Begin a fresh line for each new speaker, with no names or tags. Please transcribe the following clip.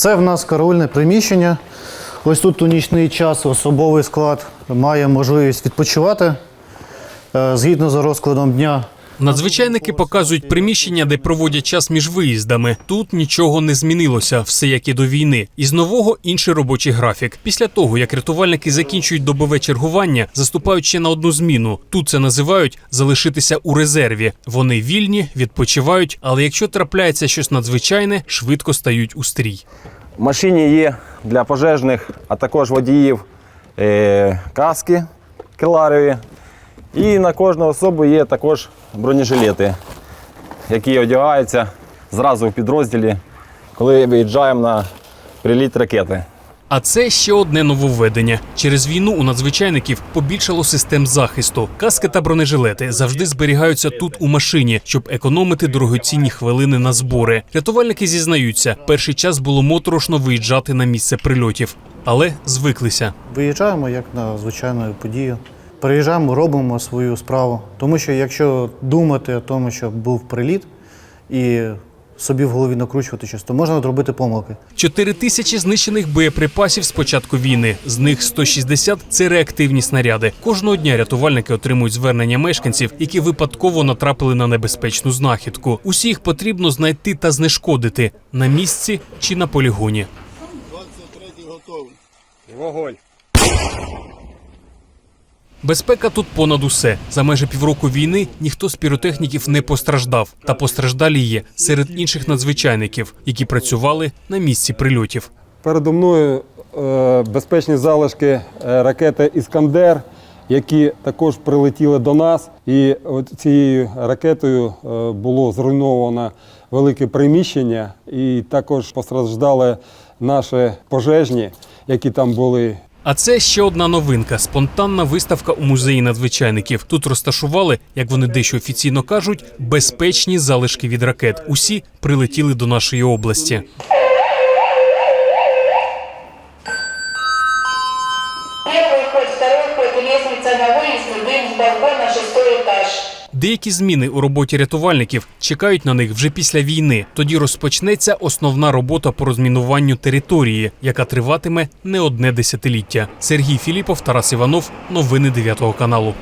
Це в нас караульне приміщення. Ось тут у нічний час особовий склад має можливість відпочивати е, згідно за розкладом дня.
Надзвичайники показують приміщення, де проводять час між виїздами. Тут нічого не змінилося, все як і до війни. Із нового інший робочий графік. Після того, як рятувальники закінчують добове чергування, заступають ще на одну зміну. Тут це називають залишитися у резерві. Вони вільні, відпочивають, але якщо трапляється щось надзвичайне, швидко стають у стрій.
В машині є для пожежних, а також водіїв е, каски келарові. І на кожну особу є також бронежилети, які одягаються зразу в підрозділі, коли виїжджаємо на приліт ракети.
А це ще одне нововведення. Через війну у надзвичайників побільшало систем захисту. Каски та бронежилети завжди зберігаються тут у машині, щоб економити дорогоцінні хвилини на збори. Рятувальники зізнаються, перший час було моторошно виїжджати на місце прильотів, але звиклися.
Виїжджаємо як на звичайну подію. Приїжджаємо, робимо свою справу. Тому що якщо думати о тому, що був приліт, і собі в голові накручувати щось, то можна зробити помилки.
Чотири тисячі знищених боєприпасів з початку війни. З них 160 – це реактивні снаряди. Кожного дня рятувальники отримують звернення мешканців, які випадково натрапили на небезпечну знахідку. Усіх потрібно знайти та знешкодити на місці чи на полігоні. Безпека тут понад усе. За майже півроку війни ніхто з піротехніків не постраждав. Та постраждалі є серед інших надзвичайників, які працювали на місці прильотів.
Передо мною е, безпечні залишки е, ракети Іскандер, які також прилетіли до нас. І от цією ракетою е, було зруйновано велике приміщення, і також постраждали наші пожежні, які там були.
А це ще одна новинка спонтанна виставка у музеї надзвичайників. Тут розташували, як вони дещо офіційно кажуть, безпечні залишки від ракет. Усі прилетіли до нашої області.
Первый ход, второй ход и лестница на выезд, дым с балкона, шестой этаж.
Деякі зміни у роботі рятувальників чекають на них вже після війни. Тоді розпочнеться основна робота по розмінуванню території, яка триватиме не одне десятиліття. Сергій Філіпов, Тарас Іванов. Новини 9 каналу.